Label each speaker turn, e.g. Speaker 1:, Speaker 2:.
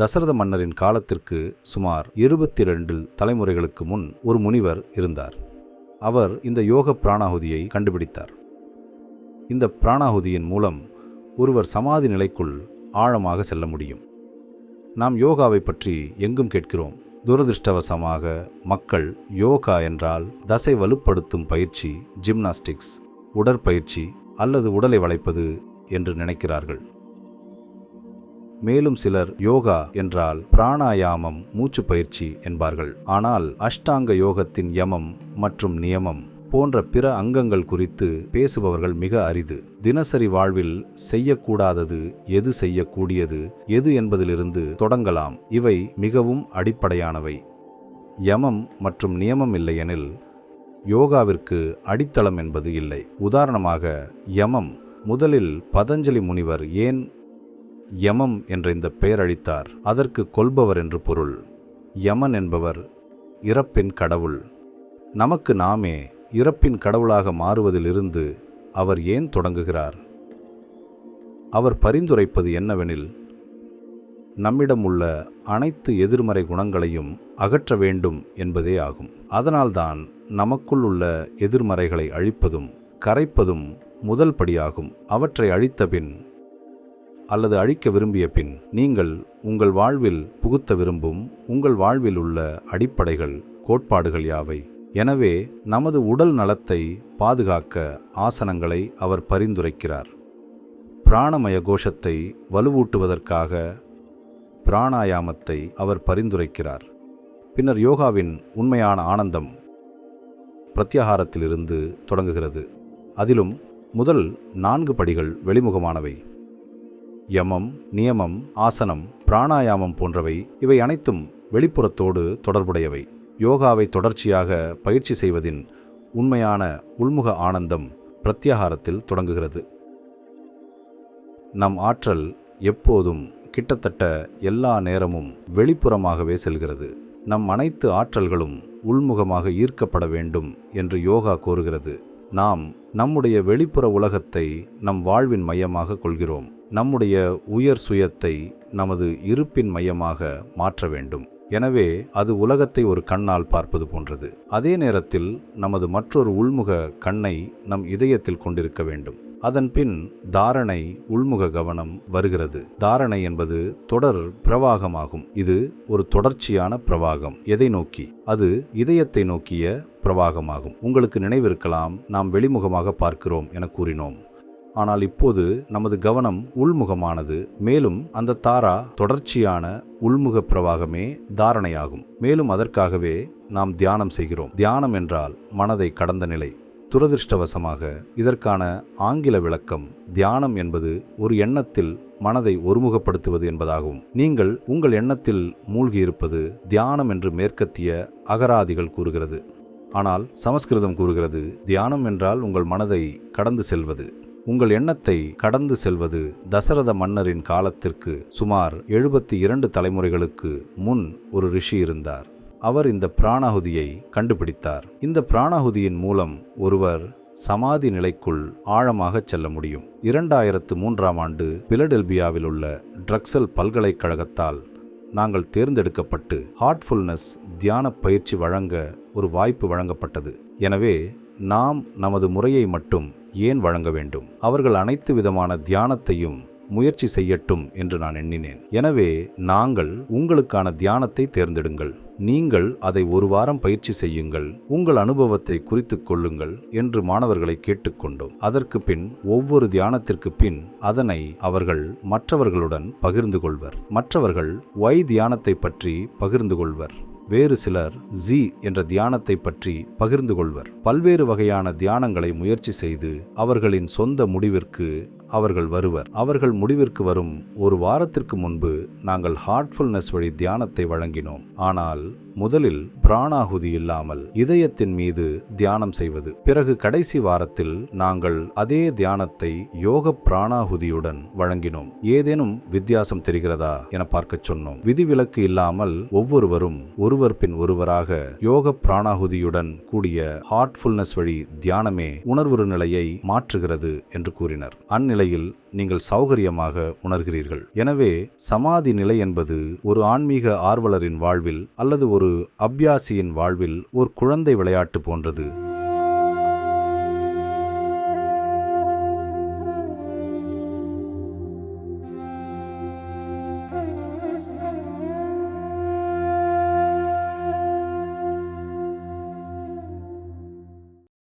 Speaker 1: தசரத மன்னரின் காலத்திற்கு சுமார் இருபத்தி ரெண்டில் தலைமுறைகளுக்கு முன் ஒரு முனிவர் இருந்தார். அவர் இந்த யோக பிராணாகுதியை கண்டுபிடித்தார். இந்த பிராணாகுதியின் மூலம் ஒருவர் சமாதி நிலைக்குள் ஆழமாக செல்ல முடியும். நாம் யோகாவை பற்றி எங்கும் கேட்கிறோம். துரதிருஷ்டவசமாக மக்கள் யோகா என்றால் தசை வலுப்படுத்தும் பயிற்சி ஜிம்னாஸ்டிக்ஸ் உடற்பயிற்சி அல்லது உடலை வளைப்பது என்று நினைக்கிறார்கள். மேலும் சிலர் யோகா என்றால் பிராணாயாமம் மூச்சு பயிற்சி என்பார்கள். ஆனால் அஷ்டாங்க யோகத்தின் யமம் மற்றும் நியமம் போன்ற பிற அங்கங்கள் குறித்து பேசுபவர்கள் மிக அரிது. தினசரி வாழ்வில் செய்யக்கூடாதது எது செய்யக்கூடியது எது என்பதிலிருந்து தொடங்கலாம். இவை மிகவும் அடிப்படையானவை. யமம் மற்றும் நியமம் இல்லையெனில் யோகாவிற்கு அடித்தளம் என்பது இல்லை. உதாரணமாக யமம் முதலில் பதஞ்சலி முனிவர் ஏன் யமம் என்ற இந்த பெயர் அளித்தார் அதற்கு கொல்பவர் என்று பொருள். யமன் என்பவர் இறப்பின் கடவுள். நமக்கு நாமே இறப்பின் கடவுளாக மாறுவதிலிருந்து அவர் ஏன் தொடங்குகிறார்? அவர் பரிந்துரைப்பது என்னவெனில் நம்மிடம் உள்ள அனைத்து எதிர்மறை குணங்களையும் அகற்ற வேண்டும் என்பதே ஆகும். அதனால்தான் நமக்குள் உள்ள எதிர்மறைகளை அழிப்பதும் கரைப்பதும் முதல் படியாகும். அவற்றை அழித்தபின் அல்லது அழிக்க விரும்பிய பின் நீங்கள் உங்கள் வாழ்வில் புகுத்த விரும்பும் உங்கள் வாழ்வில் உள்ள அடிப்படைகள் கோட்பாடுகள் யாவை? எனவே நமது உடல் நலத்தை பாதுகாக்க ஆசனங்களை அவர் பரிந்துரைக்கிறார். பிராணமய கோஷத்தை வலுவூட்டுவதற்காக பிராணாயாமத்தை அவர் பரிந்துரைக்கிறார். பின்னர் யோகாவின் உண்மையான ஆனந்தம் பிரத்யாகாரத்திலிருந்து தொடங்குகிறது. அதிலும் முதல் நான்கு படிகள் வெளிமுகமானவை. யமம் நியமம் ஆசனம் பிராணாயாமம் போன்றவை இவை அனைத்தும் வெளிப்புறத்தோடு தொடர்புடையவை. யோகாவை தொடர்ச்சியாக பயிற்சி செய்வதின் உண்மையான உள்முக ஆனந்தம் பிரத்யாகாரத்தில் தொடங்குகிறது. நம் ஆற்றல் எப்போதும் கிட்டத்தட்ட எல்லா நேரமும் வெளிப்புறமாகவே செல்கிறது. நம் அனைத்து ஆற்றல்களும் உள்முகமாக ஈர்க்கப்பட வேண்டும் என்று யோகா கோருகிறது. நாம் நம்முடைய வெளிப்புற உலகத்தை நம் வாழ்வின் மையமாக கொள்கிறோம். நம்முடைய உயர் சுயத்தை நமது இருப்பின் மையமாக மாற்ற வேண்டும். எனவே அது உலகத்தை ஒரு கண்ணால் பார்ப்பது போன்றது. அதே நேரத்தில் நமது மற்றொரு உள்முக கண்ணை நம் இதயத்தில் கொண்டிருக்க வேண்டும். அதன் பின் தாரணை உள்முக கவனம் வருகிறது. தாரணை என்பது தொடர் பிரவாகமாகும். இது ஒரு தொடர்ச்சியான பிரவாகம். எதை நோக்கி? அது இதயத்தை நோக்கிய பிரவாகமாகும். உங்களுக்கு நினைவிருக்கலாம் நாம் வெளிமுகமாக பார்க்கிறோம் என கூறினோம். ஆனால் இப்போது நமது கவனம் உள்முகமானது மேலும் அந்த தாரா தொடர்ச்சியான உள்முக பிரவாகமே தாரணையாகும். மேலும் அதற்காகவே நாம் தியானம் செய்கிறோம். தியானம் என்றால் மனதை கடந்த நிலை துரதிருஷ்டவசமாக இதற்கான ஆங்கில விளக்கம் தியானம் என்பது ஒரு எண்ணத்தில் மனதை ஒருமுகப்படுத்துவது என்பதாகும். நீங்கள் உங்கள் எண்ணத்தில் மூழ்கியிருப்பது தியானம் என்று மேற்கத்திய அகராதிகள் கூறுகிறது. ஆனால் சமஸ்கிருதம் கூறுகிறது தியானம் என்றால் உங்கள் மனதை கடந்து செல்வது. உங்கள் எண்ணத்தை கடந்து செல்வது தசரத மன்னரின் காலத்திற்கு சுமார் எழுபத்தி இரண்டு தலைமுறைகளுக்கு முன் ஒரு ரிஷி இருந்தார். அவர் இந்த பிராணாகுதியை கண்டுபிடித்தார். இந்த பிராணாகுதியின் மூலம் ஒருவர் சமாதி நிலைக்குள் ஆழமாகச் செல்ல முடியும். இரண்டாயிரத்து மூன்றாம் ஆண்டு பிலடெல்பியாவில் உள்ள ட்ரக்ஸல் பல்கலைக்கழகத்தால் நாங்கள் தேர்ந்தெடுக்கப்பட்டு ஹார்ட்ஃபுல்னஸ் தியான பயிற்சி வழங்க ஒரு வாய்ப்பு வழங்கப்பட்டது. எனவே நாம் நமது முறையை மட்டும் ஏன் வழங்க வேண்டும்? அவர்கள் அனைத்து விதமான தியானத்தையும் முயற்சி செய்யட்டும் என்று நான் எண்ணினேன். எனவே நாங்கள் உங்களுக்கான தியானத்தை தேர்ந்தெடுங்கள். நீங்கள் அதை ஒரு வாரம் பயிற்சி செய்யுங்கள். உங்கள் அனுபவத்தை குறித்துக் கொள்ளுங்கள் என்று மாணவர்களை கேட்டுக்கொண்டோம். அதற்கு பின் ஒவ்வொரு தியானத்திற்கு பின் அதனை அவர்கள் மற்றவர்களுடன் பகிர்ந்து கொள்வர். மற்றவர்கள் ஒய் தியானத்தை பற்றி பகிர்ந்து கொள்வர். வேறு சிலர் ஜி என்ற தியானத்தை பற்றி பகிர்ந்து கொள்வர். பல்வேறு வகையான தியானங்களை முயற்சி செய்து அவர்களின் சொந்த முடிவிற்கு அவர்கள் வருவர். அவர்கள் முடிவிற்கு வரும் ஒரு வாரத்திற்கு முன்பு நாங்கள் ஹார்ட்ஃபுல்னஸ் வழி தியானத்தை வழங்கினோம். ஆனால் முதலில் பிராணாகுதி இல்லாமல் இதயத்தின் மீது தியானம் செய்வது. பிறகு கடைசி வாரத்தில் நாங்கள் அதே தியானத்தை யோக பிராணாகுதியுடன் வழங்கினோம். ஏதேனும் வித்தியாசம் தெரிகிறதா என பார்க்கச் சொன்னோம். விதிவிலக்கு இல்லாமல் ஒவ்வொருவரும் ஒருவர் பின் ஒருவராக யோக பிராணாகுதியுடன் கூடிய ஹார்ட்ஃபுல்னஸ் வழி தியானமே உணர்வு நிலையை மாற்றுகிறது என்று கூறினர். அந்நிலை நிலையில் நீங்கள் சௌகரியமாக உணர்கிறீர்கள். எனவே சமாதி நிலை என்பது ஒரு ஆன்மீக ஆர்வலரின் வாழ்வில் அல்லது ஒரு அபியாசியின் வாழ்வில் ஒரு குழந்தை விளையாட்டு போன்றது.